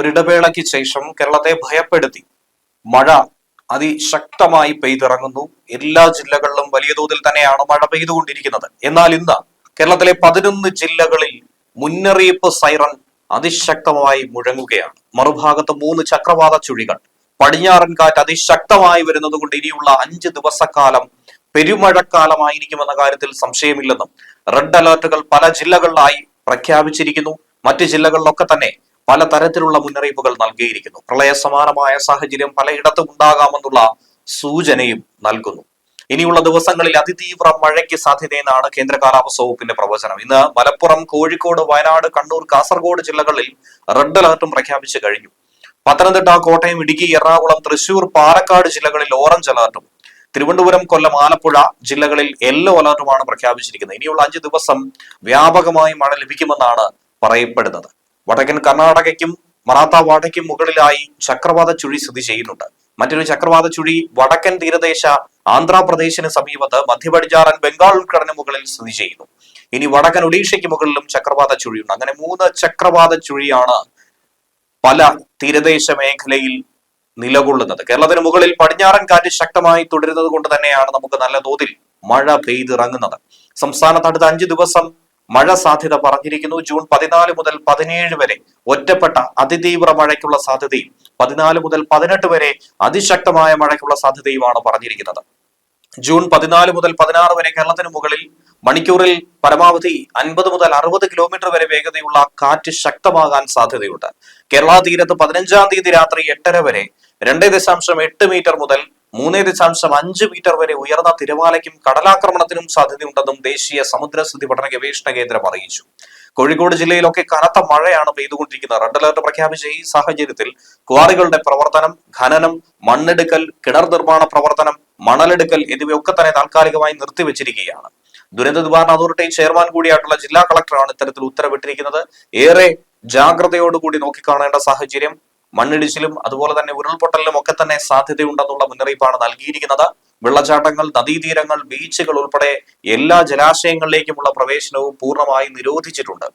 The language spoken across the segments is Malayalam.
ഒരിടവേളയ്ക്ക് ശേഷം കേരളത്തെ ഭയപ്പെടുത്തി. മഴ അതിശക്തമായി പെയ്തിറങ്ങുന്നു. എല്ലാ ജില്ലകളിലും വലിയ തോതിൽ തന്നെയാണ് മഴ പെയ്തുകൊണ്ടിരിക്കുന്നത്. എന്നാൽ ഇന്ന് കേരളത്തിലെ പതിനൊന്ന് ജില്ലകളിൽ മുന്നറിയിപ്പ് സൈറൺ അതിശക്തമായി മുഴങ്ങുകയാണ്. മറുഭാഗത്ത് മൂന്ന് ചക്രവാത ചുഴികൾ. പടിഞ്ഞാറൻ കാറ്റ് അതിശക്തമായി വരുന്നത് കൊണ്ട് ഇനിയുള്ള അഞ്ച് ദിവസക്കാലം പെരുമഴക്കാലമായിരിക്കുമെന്ന കാര്യത്തിൽ സംശയമില്ലെന്നും റെഡ് അലർട്ടുകൾ പല ജില്ലകളിലായി പ്രഖ്യാപിച്ചിരിക്കുന്നു. മറ്റ് ജില്ലകളിലൊക്കെ തന്നെ പല തരത്തിലുള്ള മുന്നറിയിപ്പുകൾ നൽകിയിരിക്കുന്നു. പ്രളയ സമാനമായ സാഹചര്യം പലയിടത്തും ഉണ്ടാകാമെന്നുള്ള സൂചനയും നൽകുന്നു. ഇനിയുള്ള ദിവസങ്ങളിൽ അതിതീവ്ര മഴയ്ക്ക് സാധ്യതയെന്നാണ് കേന്ദ്ര കാലാവസ്ഥ വകുപ്പിന്റെ പ്രവചനം. ഇന്ന് മലപ്പുറം കോഴിക്കോട് വയനാട് കണ്ണൂർ കാസർഗോഡ് ജില്ലകളിൽ റെഡ് അലർട്ടും പ്രഖ്യാപിച്ചു കഴിഞ്ഞു. പത്തനംതിട്ട കോട്ടയം ഇടുക്കി എറണാകുളം തൃശൂർ പാലക്കാട് ജില്ലകളിൽ ഓറഞ്ച് അലർട്ടും. തിരുവനന്തപുരം കൊല്ലം ആലപ്പുഴ ജില്ലകളിൽ യെല്ലോ അലർട്ടുമാണ് പ്രഖ്യാപിച്ചിരിക്കുന്നത്. ഇനിയുള്ള അഞ്ച് ദിവസം വ്യാപകമായി മഴ ലഭിക്കുമെന്നാണ് പറയപ്പെടുന്നത്. വടക്കൻ കർണാടകയ്ക്കും മറാത്താവാഡയ്ക്കും മുകളിലായി ചക്രവാത ചുഴി സ്ഥിതി ചെയ്യുന്നുണ്ട്. മറ്റൊരു ചക്രവാത ചുഴി വടക്കൻ തീരദേശ ആന്ധ്രാപ്രദേശിന് സമീപത്ത് മധ്യപടിഞ്ഞാറൻ ബംഗാൾ ഉൾക്കടലിന് മുകളിൽ സ്ഥിതി ചെയ്യുന്നു. ഇനി വടക്കൻ ഒഡീഷയ്ക്ക് മുകളിലും ചക്രവാത ചുഴിയുണ്ട്. അങ്ങനെ മൂന്ന് ചക്രവാത ചുഴിയാണ് പല തീരദേശ മേഖലയിൽ നിലകൊള്ളുന്നത്. കേരളത്തിന് മുകളിൽ പടിഞ്ഞാറൻ കാറ്റ് ശക്തമായി തുടരുന്നത് കൊണ്ട് തന്നെയാണ് നമുക്ക് നല്ല തോതിൽ മഴ പെയ്തിറങ്ങുന്നത്. സംസ്ഥാനത്ത് അടുത്ത അഞ്ചു ദിവസം മഴ സാധ്യത പറഞ്ഞിരിക്കുന്നു. ജൂൺ പതിനാല് മുതൽ പതിനേഴ് വരെ ഒറ്റപ്പെട്ട അതിതീവ്ര മഴയ്ക്കുള്ള സാധ്യതയും പതിനാല് മുതൽ പതിനെട്ട് വരെ അതിശക്തമായ മഴയ്ക്കുള്ള സാധ്യതയുമാണ് പറഞ്ഞിരിക്കുന്നത്. ജൂൺ പതിനാല് മുതൽ പതിനാറ് വരെ കേരളത്തിന് മുകളിൽ മണിക്കൂറിൽ പരമാവധി അൻപത് മുതൽ അറുപത് കിലോമീറ്റർ വരെ വേഗതയുള്ള കാറ്റ് ശക്തമാകാൻ സാധ്യതയുണ്ട്. കേരള തീരത്ത് പതിനഞ്ചാം തീയതി രാത്രി എട്ടര വരെ രണ്ട് ദശാംശം എട്ട് മീറ്റർ മുതൽ മൂന്ന് ദശാംശം അഞ്ച് മീറ്റർ വരെ ഉയർന്ന തിരമാലയ്ക്കും കടലാക്രമണത്തിനും സാധ്യതയുണ്ടെന്നും ദേശീയ സമുദ്രസ്ഥിതി പഠന ഗവേഷണ കേന്ദ്രം അറിയിച്ചു. കോഴിക്കോട് ജില്ലയിലൊക്കെ കനത്ത മഴയാണ് പെയ്തുകൊണ്ടിരിക്കുന്നത്. റെഡ് അലർട്ട് പ്രഖ്യാപിച്ച ഈ സാഹചര്യത്തിൽ ക്വാറികളുടെ പ്രവർത്തനം ഖനനം മണ്ണെടുക്കൽ കിണർ നിർമ്മാണ പ്രവർത്തനം മണലെടുക്കൽ എന്നിവയൊക്കെ തന്നെ താൽക്കാലികമായി നിർത്തിവെച്ചിരിക്കുകയാണ്. ദുരന്ത നിവാരണ അതോറിറ്റി ചെയർമാൻ കൂടിയായിട്ടുള്ള ജില്ലാ കളക്ടറാണ് ഇത്തരത്തിൽ ഉത്തരവിട്ടിരിക്കുന്നത്. ഏറെ ജാഗ്രതയോടുകൂടി നോക്കിക്കാണേണ്ട സാഹചര്യം മണ്ണിടിച്ചിലും അതുപോലെ തന്നെ ഉരുൾപൊട്ടലിലും ഒക്കെ തന്നെ സാധ്യതയുണ്ടെന്നുള്ള മുന്നറിയിപ്പാണ് നൽകിയിരിക്കുന്നത്. വെള്ളച്ചാട്ടങ്ങൾ നദീതീരങ്ങൾ ബീച്ചുകൾ ഉൾപ്പെടെ എല്ലാ ജലാശയങ്ങളിലേക്കുമുള്ള പ്രവേശനവും പൂർണമായി നിരോധിച്ചിട്ടുണ്ട്.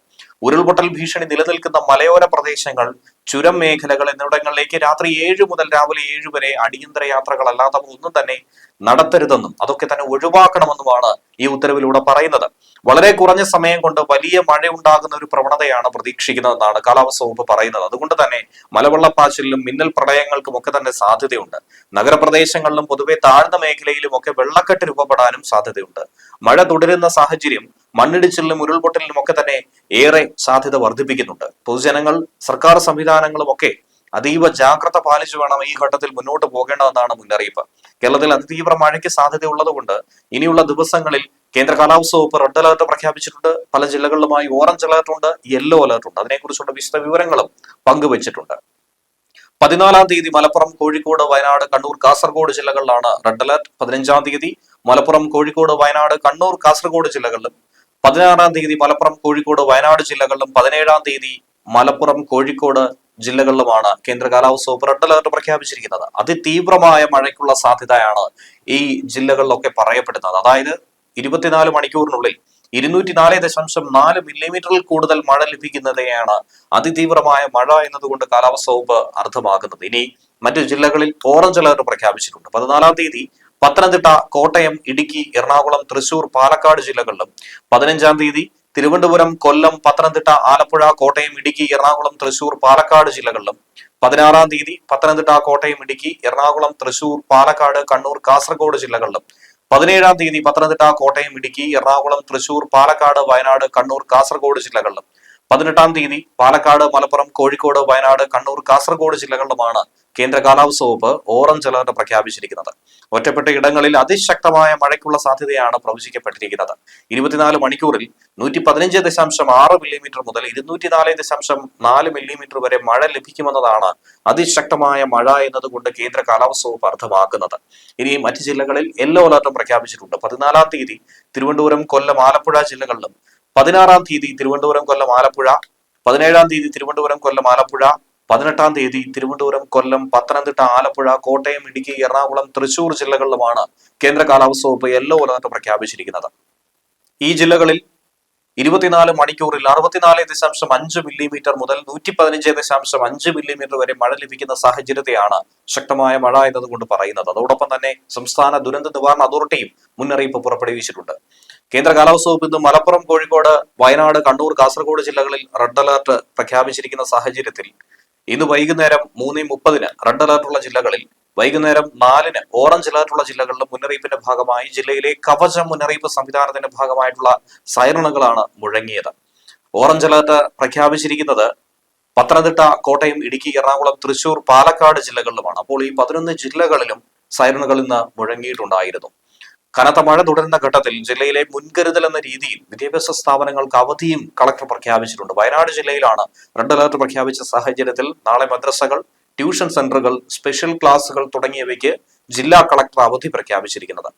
ഉരുൾപൊട്ടൽ ഭീഷണി നിലനിൽക്കുന്ന മലയോര പ്രദേശങ്ങൾ ചുരം മേഖലകൾ എന്നിവിടങ്ങളിലേക്ക് രാത്രി ഏഴ് മുതൽ രാവിലെ ഏഴ് വരെ അടിയന്തര യാത്രകൾ അല്ലാത്തവ ഒന്നും തന്നെ നടത്തരുതെന്നും അതൊക്കെ തന്നെ ഒഴിവാക്കണമെന്നുമാണ് ഈ ഉത്തരവിലൂടെ പറയുന്നത്. വളരെ കുറഞ്ഞ സമയം കൊണ്ട് വലിയ മഴ ഉണ്ടാകുന്ന ഒരു പ്രവണതയാണ് പ്രതീക്ഷിക്കുന്നതെന്നാണ് കാലാവസ്ഥ വകുപ്പ് പറയുന്നത്. അതുകൊണ്ട് തന്നെ മലവെള്ളപ്പാച്ചിലിലും മിന്നൽ പ്രളയങ്ങൾക്കും ഒക്കെ തന്നെ സാധ്യതയുണ്ട്. നഗരപ്രദേശങ്ങളിലും പൊതുവെ താഴ്ന്ന മേഖലയിലും ഒക്കെ വെള്ളക്കെട്ട് രൂപപ്പെടാനും സാധ്യതയുണ്ട്. മഴ തുടരുന്ന സാഹചര്യം മണ്ണിടിച്ചിലിലും ഉരുൾപൊട്ടലിലും ഒക്കെ തന്നെ ഏറെ സാധ്യത വർദ്ധിപ്പിക്കുന്നുണ്ട്. പൊതുജനങ്ങൾ സർക്കാർ സംവിധാനങ്ങളും ഒക്കെ അതീവ ജാഗ്രത പാലിച്ചു വേണം ഈ ഘട്ടത്തിൽ മുന്നോട്ട് പോകേണ്ടതെന്നാണ് മുന്നറിയിപ്പ്. കേരളത്തിൽ അതിതീവ്ര മഴയ്ക്ക് സാധ്യതയുള്ളതുകൊണ്ട് ഇനിയുള്ള ദിവസങ്ങളിൽ കേന്ദ്ര കാലാവസ്ഥ വകുപ്പ് റെഡ് അലർട്ട് പ്രഖ്യാപിച്ചിട്ടുണ്ട്. പല ജില്ലകളിലുമായി ഓറഞ്ച് അലർട്ട് ഉണ്ട് യെല്ലോ അലർട്ട് ഉണ്ട്. അതിനെക്കുറിച്ചുള്ള വിശദ വിവരങ്ങളും പങ്കുവച്ചിട്ടുണ്ട്. പതിനാലാം തീയതി മലപ്പുറം കോഴിക്കോട് വയനാട് കണ്ണൂർ കാസർഗോഡ് ജില്ലകളിലാണ് റെഡ് അലർട്ട്. പതിനഞ്ചാം തീയതി മലപ്പുറം കോഴിക്കോട് വയനാട് കണ്ണൂർ കാസർഗോഡ് ജില്ലകളിലും. പതിനാറാം തീയതി മലപ്പുറം കോഴിക്കോട് വയനാട് ജില്ലകളിലും. പതിനേഴാം തീയതി മലപ്പുറം കോഴിക്കോട് ജില്ലകളിലുമാണ് കേന്ദ്ര കാലാവസ്ഥ വകുപ്പ് റെഡ് അലർട്ട് പ്രഖ്യാപിച്ചിരിക്കുന്നത്. അതിതീവ്രമായ മഴയ്ക്കുള്ള സാധ്യതയാണ് ഈ ജില്ലകളിലൊക്കെ പറയപ്പെടുന്നത്. അതായത് ഇരുപത്തിനാല് മണിക്കൂറിനുള്ളിൽ ഇരുന്നൂറ്റി നാല് ദശാംശം നാല് മില്ലിമീറ്ററിൽ കൂടുതൽ മഴ ലഭിക്കുന്നതെയാണ് അതിതീവ്രമായ മഴ എന്നതുകൊണ്ട് കാലാവസ്ഥ വകുപ്പ് അർത്ഥമാക്കുന്നത്. ഇനി മറ്റു ജില്ലകളിൽ ഓറഞ്ച് അലർട്ട് പ്രഖ്യാപിച്ചിട്ടുണ്ട്. പതിനാലാം തീയതി പത്തനംതിട്ട കോട്ടയം ഇടുക്കി എറണാകുളം തൃശൂർ പാലക്കാട് ജില്ലകളിലും പതിനഞ്ചാം തീയതി തിരുവനന്തപുരം കൊല്ലം പത്തനംതിട്ട ആലപ്പുഴ കോട്ടയം ഇടുക്കി എറണാകുളം തൃശൂർ പാലക്കാട് ജില്ലകളിലും പതിനാറാം തീയതി പത്തനംതിട്ട കോട്ടയം ഇടുക്കി എറണാകുളം തൃശൂർ പാലക്കാട് കണ്ണൂർ കാസർഗോഡ് ജില്ലകളിലും പതിനേഴാം തീയതി പത്തനംതിട്ട കോട്ടയം ഇടുക്കി എറണാകുളം തൃശൂർ പാലക്കാട് വയനാട് കണ്ണൂർ കാസർഗോഡ് ജില്ലകളിലും പതിനെട്ടാം തീയതി പാലക്കാട് മലപ്പുറം കോഴിക്കോട് വയനാട് കണ്ണൂർ കാസർഗോഡ് ജില്ലകളിലുമാണ് കേന്ദ്ര കാലാവസ്ഥ വകുപ്പ് ഓറഞ്ച് അലർട്ട് പ്രഖ്യാപിച്ചിരിക്കുന്നത്. ഒറ്റപ്പെട്ട ഇടങ്ങളിൽ അതിശക്തമായ മഴയ്ക്കുള്ള സാധ്യതയാണ് പ്രവചിക്കപ്പെട്ടിരിക്കുന്നത്. ഇരുപത്തിനാല് മണിക്കൂറിൽ നൂറ്റി പതിനഞ്ച് ദശാംശം ആറ് മില്ലിമീറ്റർ മുതൽ ഇരുന്നൂറ്റി നാല് ദശാംശം നാല് മില്ലിമീറ്റർ വരെ മഴ ലഭിക്കുമെന്നതാണ് അതിശക്തമായ മഴ എന്നതുകൊണ്ട് കേന്ദ്ര കാലാവസ്ഥ വകുപ്പ് അർത്ഥമാക്കുന്നത്. ഇനി മറ്റ് ജില്ലകളിൽ യെല്ലോ അലർട്ടും പ്രഖ്യാപിച്ചിട്ടുണ്ട്. പതിനാലാം തീയതി തിരുവനന്തപുരം കൊല്ലം ആലപ്പുഴ ജില്ലകളിലും പതിനാറാം തീയതി തിരുവനന്തപുരം കൊല്ലം ആലപ്പുഴ. പതിനേഴാം തീയതി തിരുവനന്തപുരം കൊല്ലം ആലപ്പുഴ. പതിനെട്ടാം തീയതി തിരുവനന്തപുരം കൊല്ലം പത്തനംതിട്ട ആലപ്പുഴ കോട്ടയം ഇടുക്കി എറണാകുളം തൃശൂർ ജില്ലകളിലുമാണ് കേന്ദ്ര കാലാവസ്ഥ വകുപ്പ് യെല്ലോ അലർട്ട് പ്രഖ്യാപിച്ചിരിക്കുന്നത്. ഈ ജില്ലകളിൽ ഇരുപത്തിനാല് മണിക്കൂറിൽ അറുപത്തിനാല് ദശാംശം അഞ്ച് മില്ലിമീറ്റർ മുതൽ നൂറ്റി പതിനഞ്ച് ദശാംശം അഞ്ച് മില്ലിമീറ്റർ വരെ മഴ ലഭിക്കുന്ന സാഹചര്യത്തെയാണ് ശക്തമായ മഴ എന്നതുകൊണ്ട് പറയുന്നത്. അതോടൊപ്പം തന്നെ സംസ്ഥാന ദുരന്ത നിവാരണ അതോറിറ്റിയും മുന്നറിയിപ്പ് പുറപ്പെടുവിച്ചിട്ടുണ്ട്. കേന്ദ്ര കാലാവസ്ഥ വകുപ്പ് ഇന്ന് മലപ്പുറം കോഴിക്കോട് വയനാട് കണ്ണൂർ കാസർഗോഡ് ജില്ലകളിൽ റെഡ് അലർട്ട് പ്രഖ്യാപിച്ചിരിക്കുന്ന സാഹചര്യത്തിൽ ഇന്ന് വൈകുന്നേരം മൂന്ന് മുപ്പതിന് റെഡ് അലർട്ടുള്ള ജില്ലകളിൽ വൈകുന്നേരം നാലിന് ഓറഞ്ച് അലർട്ടുള്ള ജില്ലകളിലും മുന്നറിയിപ്പിന്റെ ഭാഗമായി ജില്ലയിലെ കവച മുന്നറിയിപ്പ് സംവിധാനത്തിന്റെ ഭാഗമായിട്ടുള്ള സൈറണുകളാണ് മുഴങ്ങിയത്. ഓറഞ്ച് അലർട്ട് പ്രഖ്യാപിച്ചിരിക്കുന്നത് പത്തനംതിട്ട കോട്ടയം ഇടുക്കി എറണാകുളം തൃശൂർ പാലക്കാട് ജില്ലകളിലുമാണ്. അപ്പോൾ ഈ പതിനൊന്ന് ജില്ലകളിലും സൈറണുകൾ ഇന്ന് മുഴങ്ങിയിട്ടുണ്ടായിരുന്നു. കനത്ത മഴ തുടരുന്ന ഘട്ടത്തിൽ ജില്ലയിലെ മുൻകരുതൽ എന്ന രീതിയിൽ വിദ്യാഭ്യാസ സ്ഥാപനങ്ങൾക്ക് അവധിയും കളക്ടർ പ്രഖ്യാപിച്ചിട്ടുണ്ട്. വയനാട് ജില്ലയിലാണ് റെഡ് അലർട്ട് പ്രഖ്യാപിച്ച സാഹചര്യത്തിൽ നാളെ മദ്രസകൾ ട്യൂഷൻ സെന്ററുകൾ സ്പെഷ്യൽ ക്ലാസുകൾ തുടങ്ങിയവയ്ക്ക് ജില്ലാ കളക്ടർ അവധി പ്രഖ്യാപിച്ചിരിക്കുന്നത്.